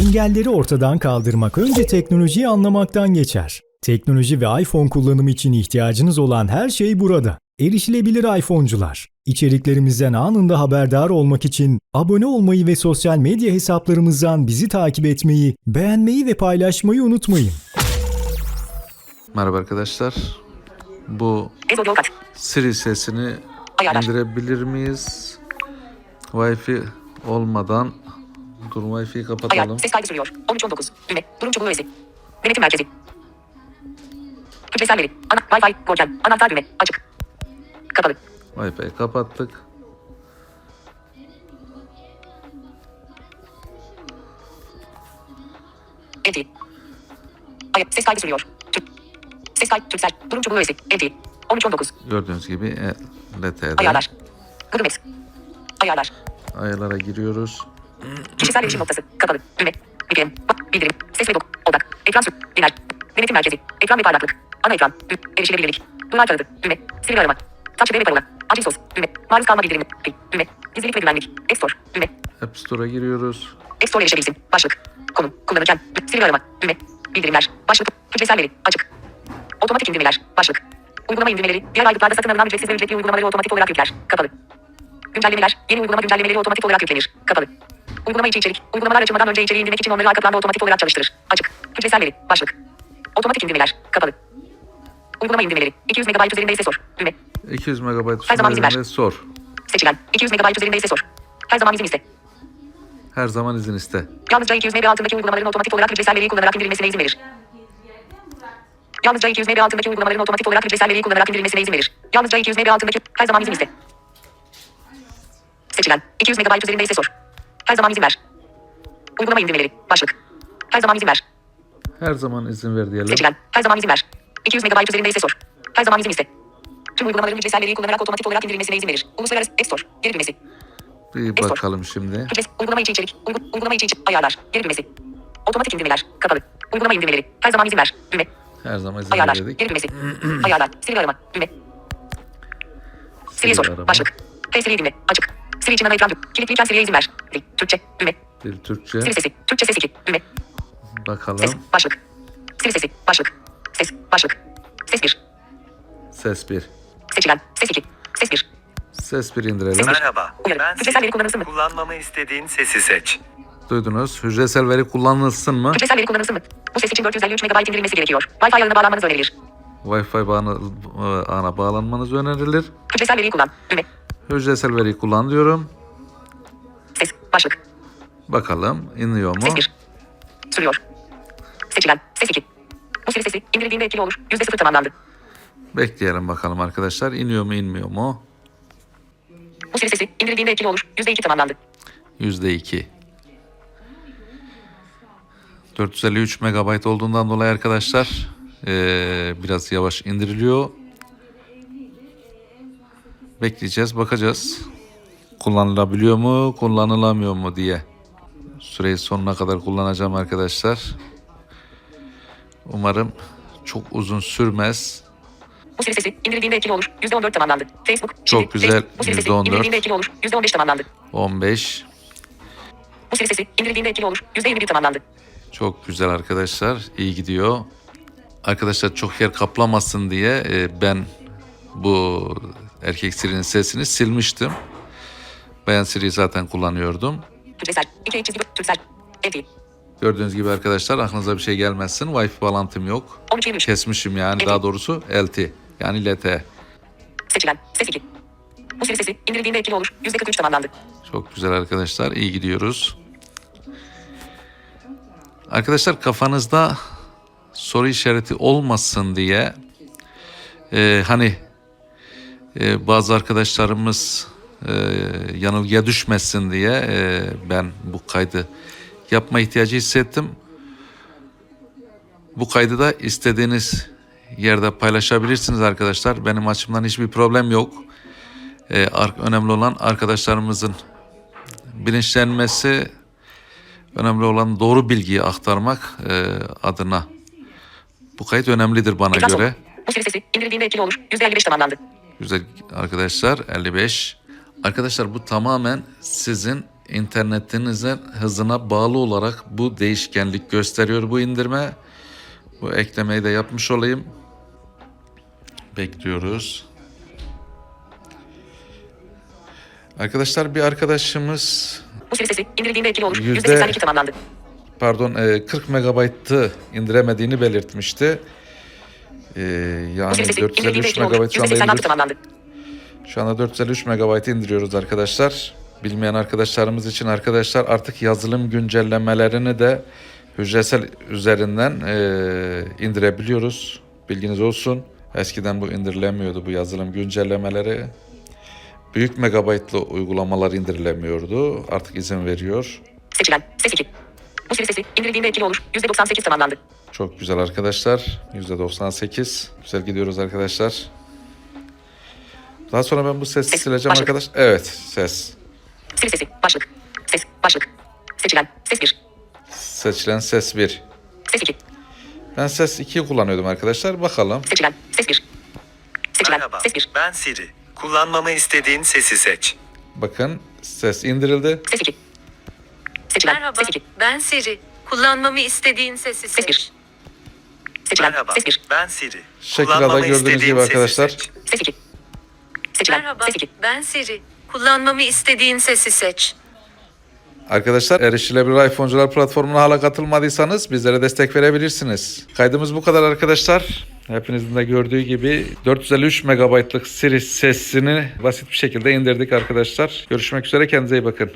Engelleri ortadan kaldırmak önce teknolojiyi anlamaktan geçer. Teknoloji ve iPhone kullanımı için ihtiyacınız olan her şey burada. Erişilebilir iPhone'cular. İçeriklerimizden anında haberdar olmak için abone olmayı ve sosyal medya hesaplarımızdan bizi takip etmeyi, beğenmeyi ve paylaşmayı unutmayın. Merhaba arkadaşlar. Bu. Siri sesini indirebilir miyiz? Wi-Fi olmadan Dur Wi-Fi'yi Ayar. kapatalım. Ses kaydı sürüyor. 13.19. Düğme. Durum çubuğu öğesi. Denetim merkezi. Hücresel veri. Ana, Wi-Fi. Gorken. Anahtar düğme. Açık. Kapalı. Wi-Fi'yi kapattık. Enti. Ayar. Ses kaydı sürüyor. Türk. Ses kaydı. Türksel. Durum çubuğu öğesi. Enti. 13.19. Gördüğünüz gibi e, LTE'de Ayarlar. Maps. Ayarlar. ayarlara giriyoruz. Kişisel erişim noktası. Kapalı. Düğme. Bak. Bildirim. Ses ve dok. Odak. Ekran sür. Genel. Denetim merkezi. Ekran ve parlaklık. Ana ekran. Dü. Erişilebilirlik. Duvar kağıdı. Düğme. Sivri arama. Taç ve parola. Acil sos. Düğme. Maruz kalma bildirimi. Düğme. Gizlilik ve güvenlik. App Store. Düğme. App Store'a giriyoruz. App Store erişebilsin. Başlık. Konum. Kullanırken. Dü. Sivri arama. Düğme. Bildirimler. Başlık. Hücresel veri. Açık. Otomatik indirmeler. Başlık. Uygulama indirmeleri. Diğer aygıtlarda satın alınan ücretsiz ve ücretli uygulamaları otomatik olarak yükler. Kapalı. Güncellemeler. Yeni uygulama güncellemeleri otomatik olarak yüklenir. Kapalı. Uygulama içi içerik. Uygulamalar açılmadan önce içeriği indirmek için onları arka planda otomatik olarak çalıştırır. Açık. Hücresel veri. Başlık. Otomatik indirmeler. Kapalı. Uygulama indirmeleri. 200 MB üzerinde ise sor. Düğme. 200 MB Her zaman üzerinde sor. Seçilen. 200 MB üzerinde ise sor. Her zaman izin iste. Her zaman izin iste. Yalnızca 200 MB altındaki uygulamaların otomatik olarak hücresel veriyi kullanarak indirilmesine izin verir. Yalnızca 200 MB altındaki uygulamaların otomatik olarak hücresel veriyi kullanarak indirilmesine izin verir. Yalnızca 200 MB altındaki her zaman izin iste. Seçilen. 200 MB üzerinde ise sor. Her zaman izin ver. Uygulama indirmeleri. Başlık. Her zaman izin ver. Her zaman izin ver diyelim. Seçilen. Her zaman izin ver. 200 MB üzerinde ise sor. Her zaman izin iste. Tüm uygulamaların hücresel veriyi kullanarak otomatik olarak indirilmesine izin verir. Uluslararası App Store. Geri düğmesi. Bir Store. bakalım şimdi. Hücres, uygulama içi içerik. Uygu, uygulama içi içerik. Ayarlar. Geri düğmesi. Otomatik indirmeler. Kapalı. Uygulama indirmeleri. Her zaman izin ver. Düğme. Her zaman izin Ayarlar. Geri düğmesi. Ayarlar. Siri arama. Düğme. Siri'ye sor. arama. Başlık. T Siri düğme. Açık. Siri için ana ekran. Kilitliyken Siri'ye izin ver. Dil. Türkçe. Düğme. Bir Türkçe. Siri sesi. Türkçe ses 2. Düğme. Ses. Bakalım. Başlık. Siri sesi. Başlık. Ses. Başlık. Ses 1. Ses 1. Seçilen. Ses 2. Ses 1. Ses 1 indirelim. Merhaba. Uyarı. Ben Hücresel veri kullanılsın mı? kullanmamı istediğin sesi seç. Duydunuz. Hücresel veri kullanılsın mı? Hücresel veri kullanılsın mı? Bu ses için 453 MB indirilmesi gerekiyor. Wi-Fi ağına bağlanmanız önerilir. Wi-Fi bağına, ağına bağlanmanız önerilir. Hücresel veriyi kullan. Düğme. Hücresel veriyi kullan diyorum. Ses. Başlık. Bakalım iniyor mu? Ses 1. Sürüyor. Seçilen. Ses 2. Bu Siri sesi indirildiğinde etkili olur. %0 tamamlandı. Bekleyelim bakalım arkadaşlar. İniyor mu inmiyor mu? Bu Siri sesi indirildiğinde etkili olur. %2 tamamlandı. %2. 453 MB olduğundan dolayı arkadaşlar eee, biraz yavaş indiriliyor. Bekleyeceğiz, bakacağız. Kullanılabiliyor mu, kullanılamıyor mu diye. Süreyi sonuna kadar kullanacağım arkadaşlar. Umarım çok uzun sürmez. Bu Siri sesi indirildiğinde etkili olur. %14 tamamlandı. Facebook. Çok Şimdi, güzel, Facebook. Bu Siri sesi %14. indirildiğinde etkili olur. %15 tamamlandı. 15. Bu Siri sesi indirildiğinde etkili olur. %21 tamamlandı. Çok güzel arkadaşlar. iyi gidiyor. Arkadaşlar çok yer kaplamasın diye e, ben bu erkek Siri'nin sesini silmiştim. Bayan Siri'yi zaten kullanıyordum. Hücresel. 2 çizgi. Türksel. Evdi. Gördüğünüz gibi arkadaşlar aklınıza bir şey gelmezsin. Wi-Fi bağlantım yok. 13 23. Kesmişim yani daha doğrusu LT yani LTE. Seçilen. Ses 2. Bu Siri sesi indirildiğinde etkili olur. %43 tamamlandı. Çok güzel arkadaşlar. iyi gidiyoruz. Arkadaşlar kafanızda soru işareti olmasın diye e, hani e, bazı arkadaşlarımız e, yanılgıya düşmesin diye e, ben bu kaydı yapma ihtiyacı hissettim. Bu kaydı da istediğiniz yerde paylaşabilirsiniz arkadaşlar. Benim açımdan hiçbir problem yok. E, önemli olan arkadaşlarımızın bilinçlenmesi, önemli olan doğru bilgiyi aktarmak e, adına. Bu kayıt önemlidir bana Ekran son. göre. Bu sesi indirildiğinde etkili olur. %55 tamamlandı. Güzel arkadaşlar 55. Arkadaşlar bu tamamen sizin internetinizin hızına bağlı olarak bu değişkenlik gösteriyor bu indirme. Bu eklemeyi de yapmış olayım. Bekliyoruz. Arkadaşlar bir arkadaşımız Bu sesi indirildiğinde etkili. Yüzde- %82 tamamlandı. pardon e, 40 megabaytı indiremediğini belirtmişti. E, Bu yani siri sesi indirildiğinde 453 etkili olur. megabayt şu anda %86 indir- tamamlandı. Şu anda 453 megabayt indiriyoruz arkadaşlar. Bilmeyen arkadaşlarımız için arkadaşlar artık yazılım güncellemelerini de hücresel üzerinden eee, indirebiliyoruz. Bilginiz olsun. Eskiden bu indirilemiyordu bu yazılım güncellemeleri. Büyük megabaytlı uygulamalar indirilemiyordu. Artık izin veriyor. Seçilen. Ses 2. Bu siri sesi indirildiğinde etkili olur. %98 tamamlandı. Çok güzel arkadaşlar. %98. Güzel gidiyoruz arkadaşlar. Daha sonra ben bu sesi Ses, sileceğim başlık. arkadaş. Evet ses. Siri sesi. Başlık. Ses. Başlık. Seçilen. Ses 1. Seçilen ses 1. Ses 2. Ben ses 2'yi kullanıyordum arkadaşlar. Bakalım. Seçilen. Ses 1. Seçilen. Merhaba, Ses 1. ben Siri. Kullanmamı istediğin sesi seç. Bakın ses indirildi. Ses 2. Seçilen. Merhaba, Ses 2. ben Siri. Kullanmamı istediğin sesi Ses 1. seç. Seçilen. Merhaba, Ses 1. ben Siri. Şekilde Kullanmamı gördüğünüz gibi sesi arkadaşlar. seç. Ses 2. Seçilen. Merhaba, Ses 2. ben Siri. Kullanmamı istediğin sesi seç. Arkadaşlar erişilebilir iPhone'cular platformuna hala katılmadıysanız bizlere destek verebilirsiniz. Kaydımız bu kadar arkadaşlar. Hepinizin de gördüğü gibi 453 megabaytlık Siri sesini basit bir şekilde indirdik arkadaşlar. Görüşmek üzere kendinize iyi bakın.